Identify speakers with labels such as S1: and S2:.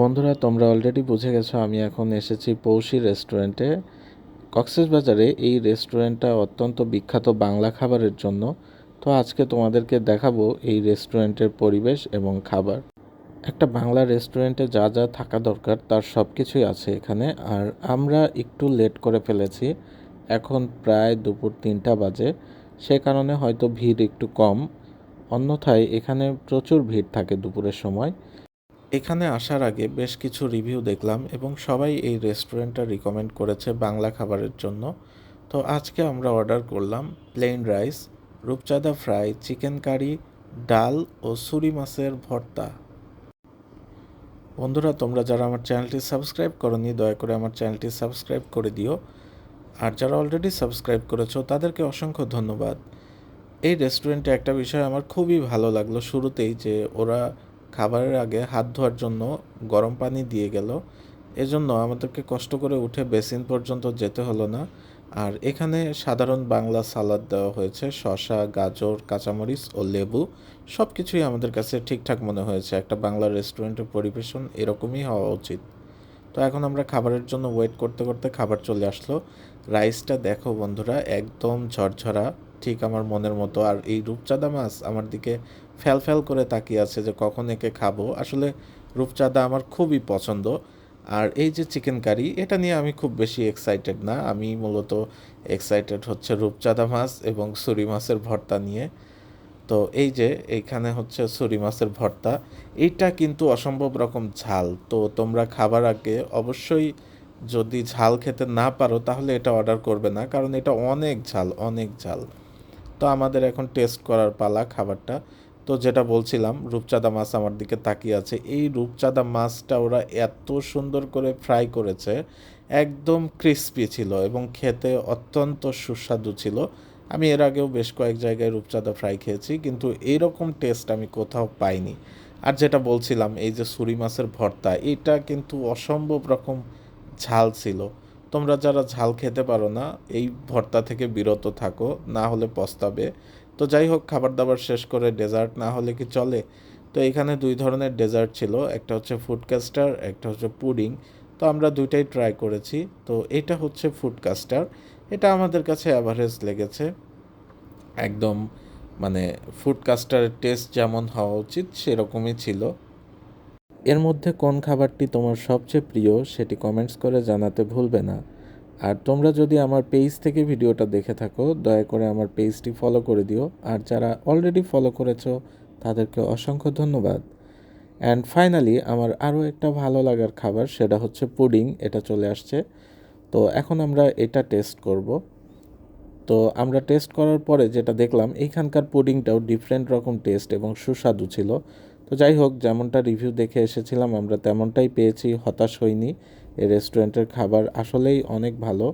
S1: বন্ধুরা, তোমরা অলরেডি বুঝে গেছো, আমি এখন এসেছি পৌষি রেস্টুরেন্টে কক্সবাজারে এই রেস্টুরেন্টটা অত্যন্ত বিখ্যাত বাংলা খাবারের জন্য। তো আজকে তোমাদেরকে দেখাবো এই রেস্টুরেন্টের পরিবেশ এবং খাবার। একটা বাংলা রেস্টুরেন্টে যা যা থাকা দরকার, তার সব কিছুই আছে এখানে। আর আমরা একটু লেট করে ফেলেছি। এখন প্রায় দুপুর তিনটা বাজে। সে কারণে হয়তো ভিড় একটু কম। অন্যথায় এখানে প্রচুর ভিড় থাকে দুপুরের সময়। এখানে আসার আগে বেশ কিছু রিভিউ দেখলাম এবং সবাই এই রেস্টুরেন্টটা রিকমেন্ড করেছে বাংলা খাবারের জন্য। তো আজকে আমরা অর্ডার করলাম plain rice rupchanda fry chicken curry ডাল ও সুরি মাছের ভর্তা। বন্ধুরা, তোমরা যারা আমার চ্যানেলটি সাবস্ক্রাইব করনি, দয়া করে আমার চ্যানেলটি সাবস্ক্রাইব করে দিও। আর যারা অলরেডি সাবস্ক্রাইব করেছ, তাদেরকে অসংখ্য ধন্যবাদ। এই রেস্টুরেন্টে একটা বিষয় আমার খুবই ভালো লাগল শুরুতেই যে ওরা খাবারের আগে হাত ধোয়ার জন্য গরম পানি দিয়ে গেল। এজন্য আমাদেরকে কষ্ট করে উঠে বেসিন পর্যন্ত যেতে হলো না। আর এখানে সাধারণ বাংলা সালাদ দেওয়া হয়েছে, শসা, গাজর, কাঁচামরিচ ও লেবু। সব কিছুই আমাদের কাছে ঠিকঠাক মনে হয়েছে। একটা বাংলা রেস্টুরেন্টের পরিবেশন এরকমই হওয়া উচিত। তো এখন আমরা খাবারের জন্য ওয়েট করতে করতে খাবার চলে আসলো। রাইসটা দেখো বন্ধুরা, একদম ঝরঝরা। ঠিক আমার মনের মতো। আর এই রূপচাঁদা মাছ আমার দিকে ফ্যাল ফ্যাল করে তাকিয়ে আছে যে কখন একে খাব। আসলে রূপচাঁদা আমার খুবই পছন্দ। আর এই যে চিকেন কারি, এটা নিয়ে আমি খুব বেশি এক্সাইটেড না। আমি মূলত এক্সাইটেড হচ্ছে রূপচাঁদা মাছ এবং সুরি মাছের ভর্তা নিয়ে। তো এই যে এইখানে হচ্ছে সুরি মাছের ভর্তা। এইটা কিন্তু অসম্ভব রকম ঝাল। তো তোমরা খাবার আগে অবশ্যই যদি ঝাল খেতে না পারো, তাহলে এটা অর্ডার করবে না। কারণ এটা অনেক ঝাল অনেক ঝাল। তো আমাদের এখন টেস্ট করার পালা খাবারটা। তো যেটা বলছিলাম, রূপচাঁদা মাছ আমার দিকে তাকিয়ে আছে। এই রূপচাঁদা মাছটা ওরা এত সুন্দর করে ফ্রাই করেছে, একদম ক্রিস্পি ছিল এবং খেতে অত্যন্ত সুস্বাদু ছিল। আমি এর আগেও বেশ কয়েক জায়গায় রূপচাঁদা ফ্রাই খেয়েছি, কিন্তু এইরকম টেস্ট আমি কোথাও পাইনি। আর যেটা বলছিলাম, এই যে সুরি মাছের ভর্তা, এটা কিন্তু অসম্ভব রকম ঝাল ছিল। তোমরা যারা ঝাল খেতে পারো না, এই ভর্তা থেকে বিরত থাকো, না হলে পস্তাবে। তো যাই হোক খাবার দাবার শেষ করে ডেজার্ট না হলে কি চলে? তো এখানে দুই ধরনের ডেজার্ট ছিল, একটা হচ্ছে ফুড কাস্টার একটা হচ্ছে পুডিং তো আমরা দুইটাই ট্রাই করেছি। তো এটা হচ্ছে ফুড কাস্টার এটা আমাদের কাছে অ্যাভারেজ লেগেছে। একদম মানে ফুড কাস্টারের টেস্ট যেমন হওয়া উচিত, সেরকমই ছিল। এর মধ্যে কোন খাবারটি তোমার সবচেয়ে প্রিয়, সেটি কমেন্টস করে জানাতে ভুলবে না। আর তোমরা যদি আমার পেজ থেকে ভিডিওটা দেখে থাকো, দয়া করে আমার পেজটি ফলো করে দিও। আর যারা অলরেডি ফলো করেছ, তাদেরকে অসংখ্য ধন্যবাদ। অ্যান্ড ফাইনালি আমার আরও একটা ভালো লাগার খাবার, সেটা হচ্ছে পুডিং এটা চলে আসছে। তো এখন আমরা এটা টেস্ট করব। তো আমরা টেস্ট করার পরে যেটা দেখলাম এইখানকার পুডিংটাও ডিফারেন্ট রকম টেস্ট এবং সুস্বাদু ছিল। তো যাই হোক, যেমনটা রিভিউ দেখে এসেছিলাম, আমরা তেমনটাই পেয়েছি, হতাশ হইনি। এই রেস্টুরেন্টের খাবার আসলেই অনেক ভালো।